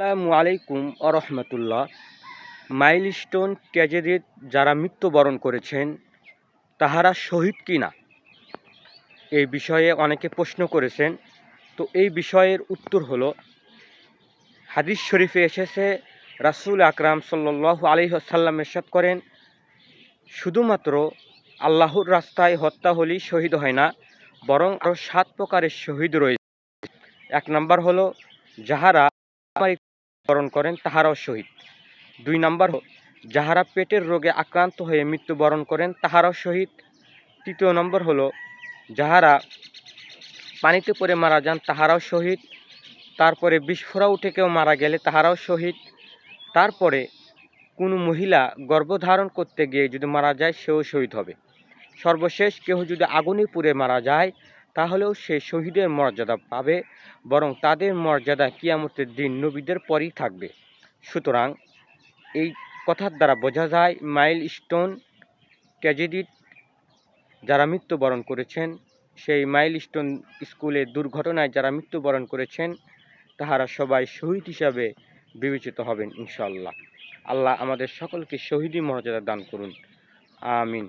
আসসালামু আলাইকুম আরহামতুল্লাহ মাইলস্টোন ট্র্যাজেডির যারা মৃত্যুবরণ করেছেন, তাহারা শহীদ কি না? এই বিষয়ে অনেকে প্রশ্ন করেছেন। তো এই বিষয়ের উত্তর হলো, হাদিস শরীফে এসেছে, রাসূল আকরাম সাল্লাল্লাহু আলাইহি ওয়াসাল্লাম এরশাদ করেন, শুধুমাত্র আল্লাহর রাস্তায় হত্যা হলেই শহীদ হয় না, বরং আরও সাত প্রকারের শহীদ রয়েছে। এক নম্বর হলো, যাহারা বরণ করেন তাহারাও শহীদ। দুই নম্বর যাহারা পেটের রোগে আক্রান্ত হয়ে মৃত্যুবরণ করেন তাহারাও শহীদ। তৃতীয় নম্বর হলো, যাহারা পানিতে পড়ে মারা যান তাহারাও শহীদ। তারপরে বিস্ফোরা উঠে কেউ মারা গেলে তাহারাও শহীদ। তারপরে কোনো মহিলা গর্ভধারণ করতে গিয়ে যদি মারা যায়, সেও শহীদ হবে। সর্বশেষ কেউ যদি আগুনে পুড়ে মারা যায় তাহলেও সে শহীদের মর্যাদা পাবে, বরং তাদের মর্যাদা কিয়ামতের দিন নবীদের পরেই থাকবে। সুতরাং এই কথার দ্বারা বোঝা যায় মাইল স্টোন ট্র্যাজেডির যারা মৃত্যুবরণ করেছেন, সেই মাইল স্টোন স্কুলের দুর্ঘটনায় যারা মৃত্যুবরণ করেছেন, তাহারা সবাই শহীদ হিসাবে বিবেচিত হবেন ইনশাল্লাহ আল্লাহ আমাদের সকলকে শহীদি মর্যাদা দান করুন। আমিন।